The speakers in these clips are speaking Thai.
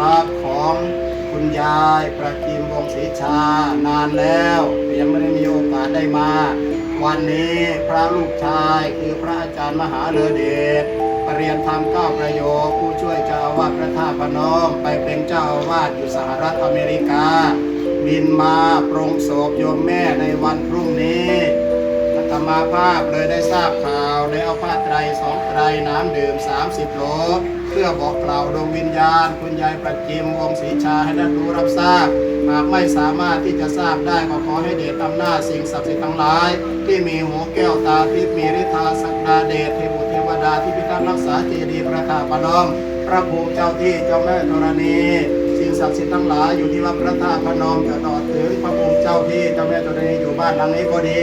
รล่วงลับของคุณยายประกิมวงศรีชานานแล้วยังไม่ได้มีโอกาสได้มา วันนี้พระลูกชายคือพระอาจารย์มหาเลอเดชปรริยนธรรมเก้าประโยคผู้ช่วยเจ้าอาวาสพระธาตุพนมไปเป็นเจ้าอาวาสอยู่สหรัฐอเมริกา บินมาปรงโศพโยมแม่ในวันพรุ่งนี้อาตมาภาพเลยได้ทราบข่าวได้เอาผ้าไตรสองไตรน้ำดื่ม 30 โล เพื่อบอกกล่าวดวงวิญญาณ คุณยายประจิมวงศรีชาให้ได้รู้รับทราบ หากไม่สามารถที่จะทราบได้ก็ขอให้เดชอำนาจสิ่งศักดิ์สิทธิ์ทั้งหลาย ที่มีหูแก้วตาทิพย์มีฤทธาสักดาเดชเทวุเทวดาที่พิทักษ์รักษาเจดีย์พระธาตุพนมพระภูมิเจ้าที่เจ้าแม่ธรณีสิ่งศักดิ์สิทธิ์ทั้งหลายอยู่ที่วัดพระธาตุพนมจะต่อถึงพระภูมิเจ้าที่เจ้าแม่ธรณีอยู่บ้านหลังนี้ก็ดี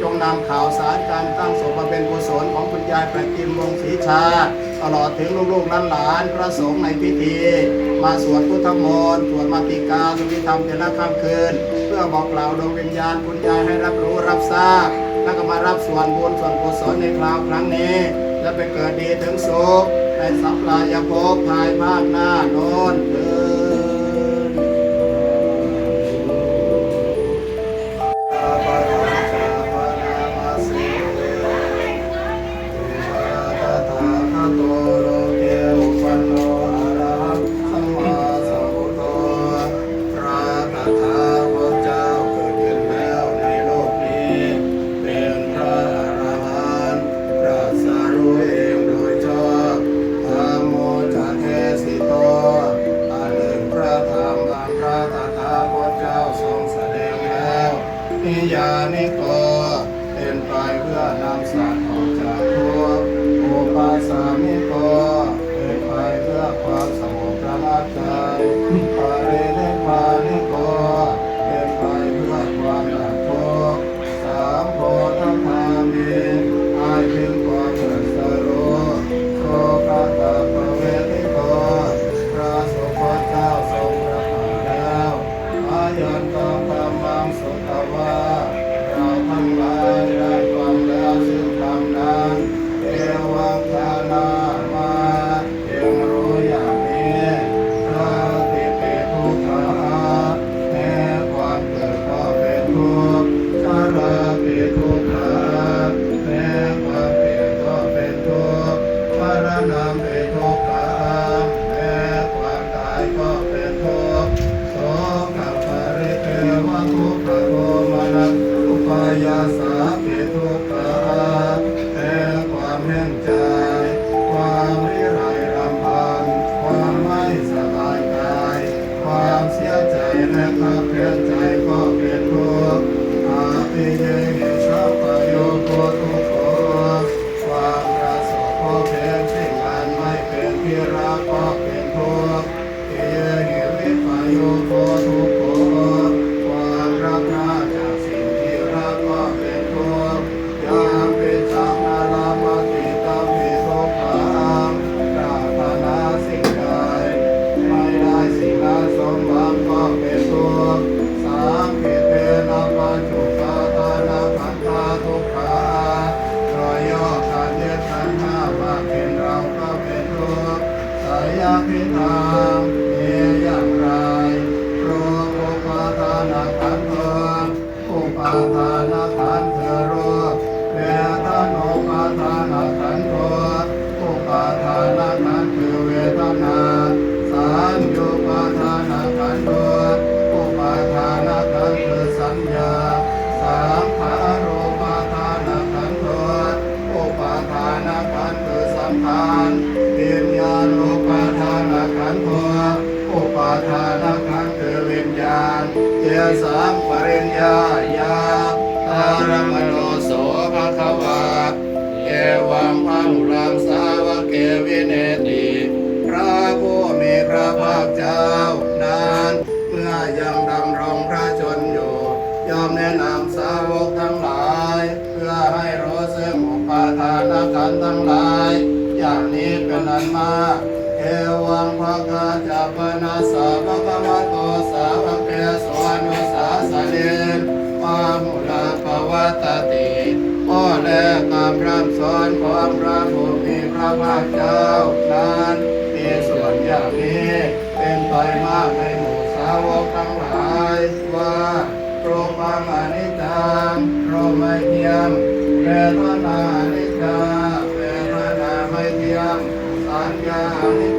จงนำข่าวสารการตั้งศพมาเป็นกุศลของคุณยายประกิมวงศรีชา ตลอดถึงลูกๆหลานๆพระสงฆ์ในพิธี มาสวดพุทธมนต์สวดมาติกาสุวิธรรมแต่ละค่ำคืน เพื่อบอกกล่าวดวงวิญญาณคุณยายให้รับรู้รับทราบแล้วก็มารับส่วนบุญส่วนกุศลในคราวครั้งนี้ และไปเกิดดีถึงสุขในสัพพลายภพภายภาคหน้าโน้นเถิด เจสามปริญญาญาตารมโนโสภะคะวาเอวังพังรังสาวเกวิเนติพระผู้มีพระภาคเจ้านานเมื่อยังดำรงพระชนอยู่ยอมแนะนำสาวกทั้งหลาย เพื่อให้รู้ซึ่งอุปาทานขันธ์ทั้งหลาย อย่างนี้เป็นอันมากเอวังภะคะจะปนาสาภะคะวะโตสาวก นุสาสเนมามุลาภวัตติพ่อแลกามรำสอนของพระผู้มีพระภาคเจ้านั้นมีส่วนอย่างนี้เป็นไปมากในหมู่สาวกทั้งหลายว่าโรมางอนิจจังโรมัยเทียมเวทนาอนิจจาเวทนาไม่เทียมสัญญาอนิจ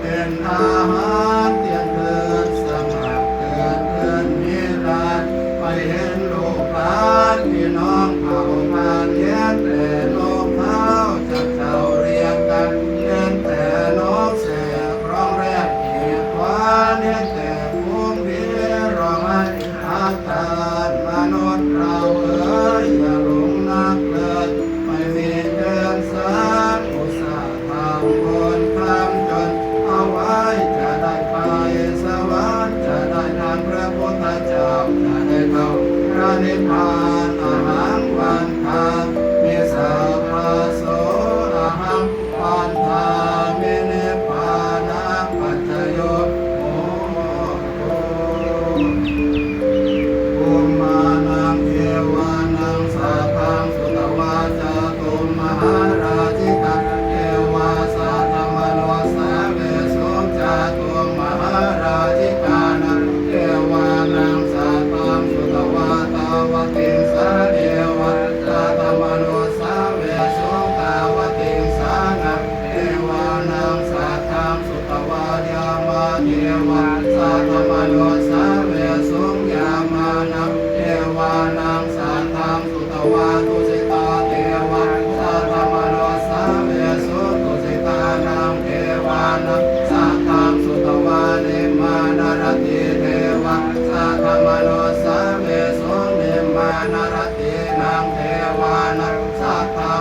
เป็นอาหาร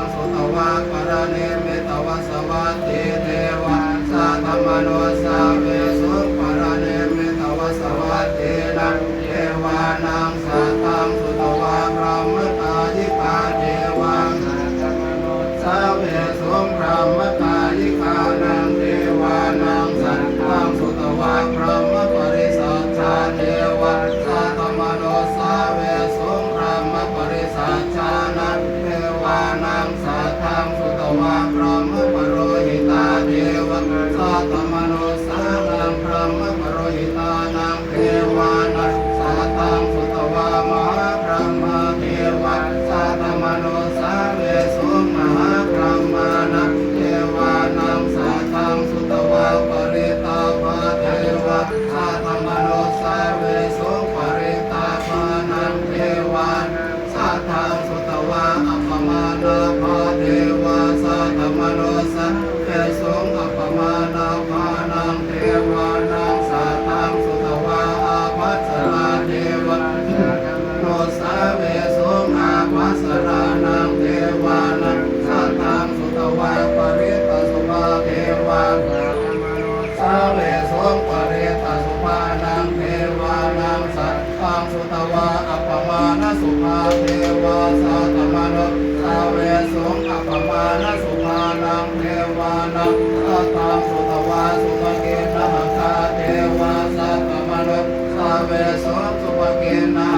งสุตวะปรเนเม आत्मनो walk in my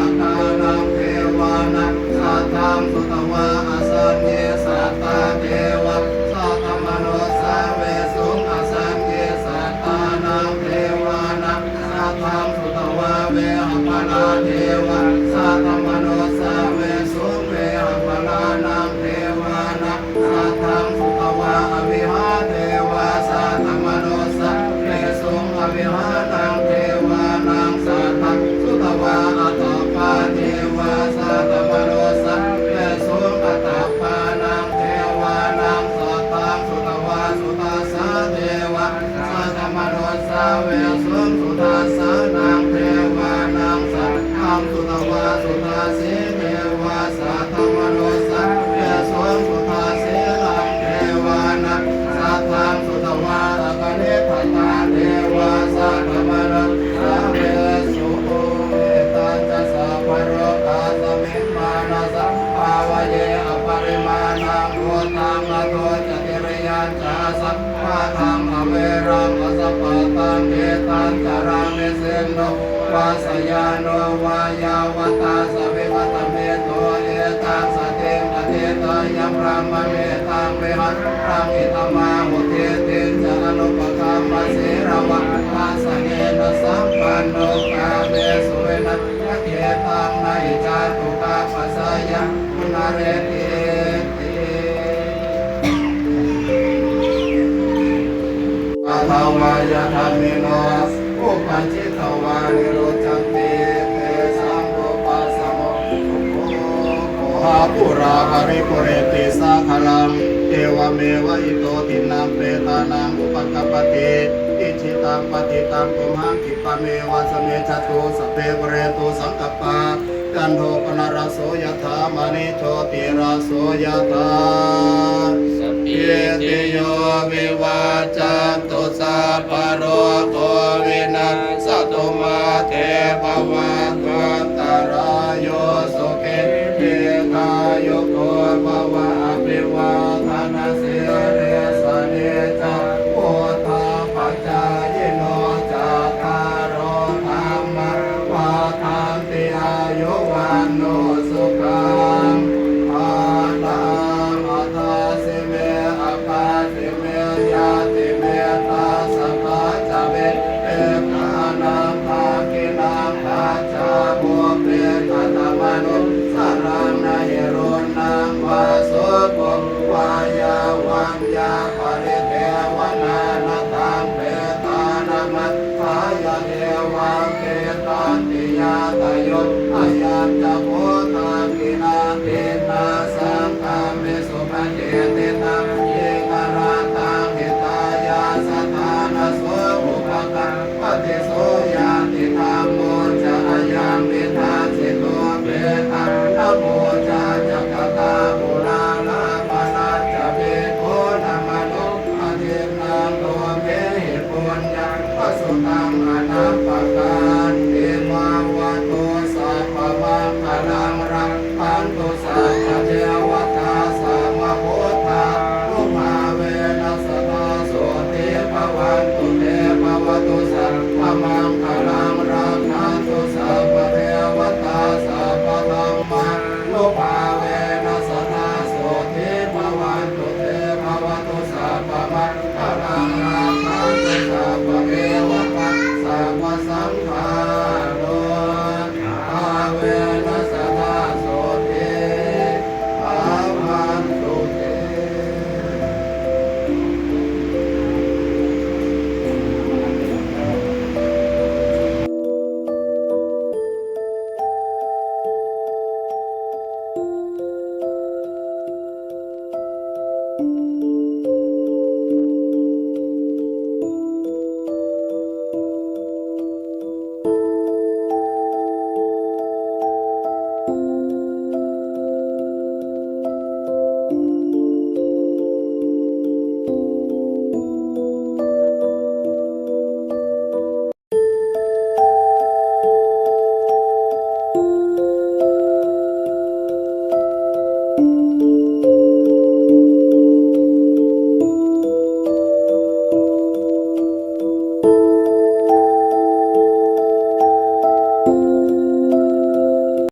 จเตริยัญจาสัพพะทังอเวรังอสัพพะตังเอตังจารังเสนโนวาสยานุวายาวตาสเววตเมตโตเอตังสเตมเทตยัมรามเมตังเวหัตรังอิตมาหุเทตินจานุปกรรมเสรวะตาสังเนนสัมปันโนกาเมสุเวนะเกตังในจาตุกาปัสยะมุนาเรติเต ธรรมายาธรรมินโนอุปจิตวานิโรจันติเตสังโลปัสสโมภาปุราภริปุเรติสาคารังเอวเมวะอิโตตินังเปตานังอุปกัปติอิชิตังปฏิตังตุมังคิปะเมวะสเมจัตุสเปเรตุสังกปากันโทปนารโสยธามานิโชติราโสยธา ติโยวิวาจันตุสัพพโรโควินัสตุมาเทภวา